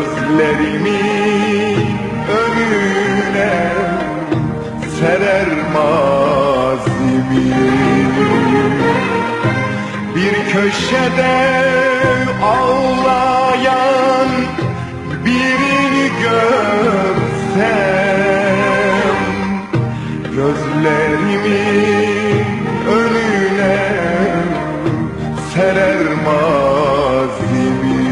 Gözlerimin önüne serer mazimi. Bir köşede ağlayan birini görsem Gözlerimin önüne serer mazimi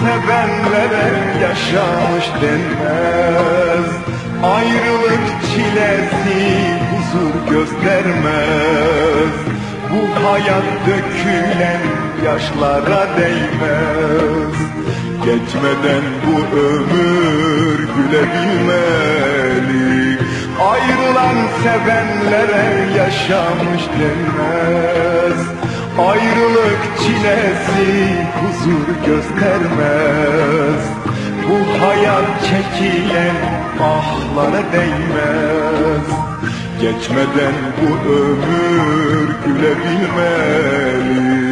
sevenlere yaşamış denmez. Ayrılık çilesi huzur göstermez. Bu hayat dökülen yaşlara değmez. Geçmeden bu ömür gülebilmeli. Ayrılan sevenlere yaşamış denmez Ayrılık çilesi huzur göstermez. Bu hayat çekilen ahlara değmez. Geçmeden bu ömür gülebilmeli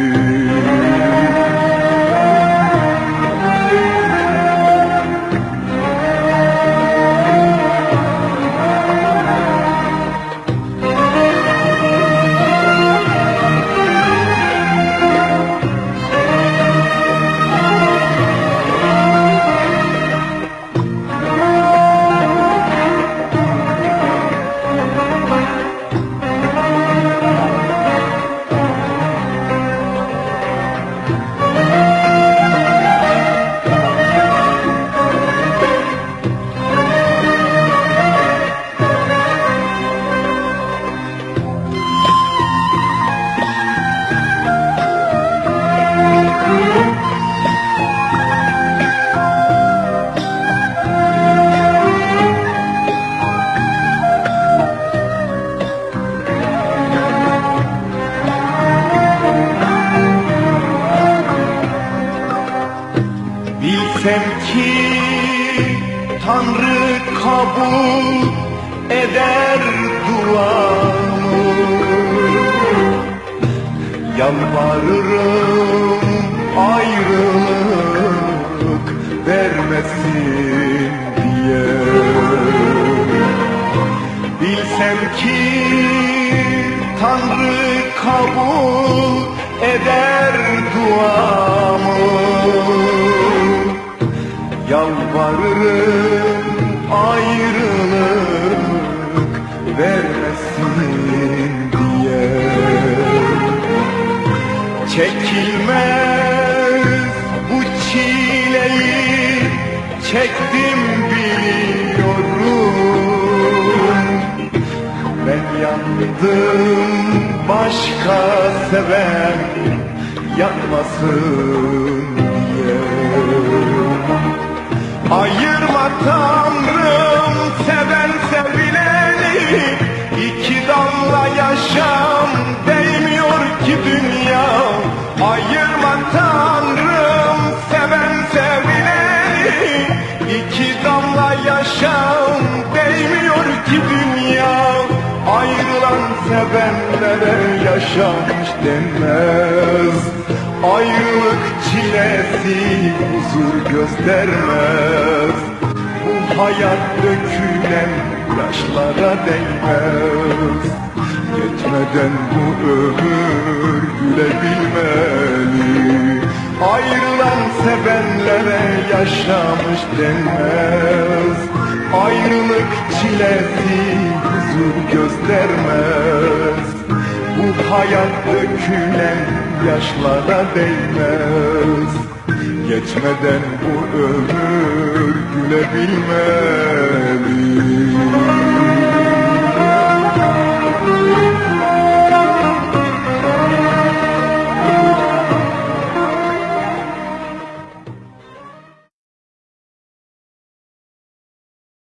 Bilsem ki Tanrı kabul eder duamı. Yalvarırım ayrılık vermesin diye. Bilsem ki Tanrı kabul eder duamı Yalvarırım ayrılık vermesin diye. Çekilmez bu çileyi çektim biliyorum. Ben yandım başka seven yanmasın Ayırma Tanrım seven sevileni iki damla yaşam değmiyor ki dünya Ayırma Tanrım seven sevileni iki damla yaşam değmiyor ki dünya Ayrılan sevenlere yaşamış denmez Ayrılık çilesi huzur göstermez. Bu hayat dökülen yaşlara değmez. Yetmeden bu ömür gülebilmeli. Ayrılan sevenlere yaşamış denmez. Ayrılık çilesi huzur göstermez bu hayat dökülen yaşlara değmez. Geçmeden bu ömür gülebilmeli.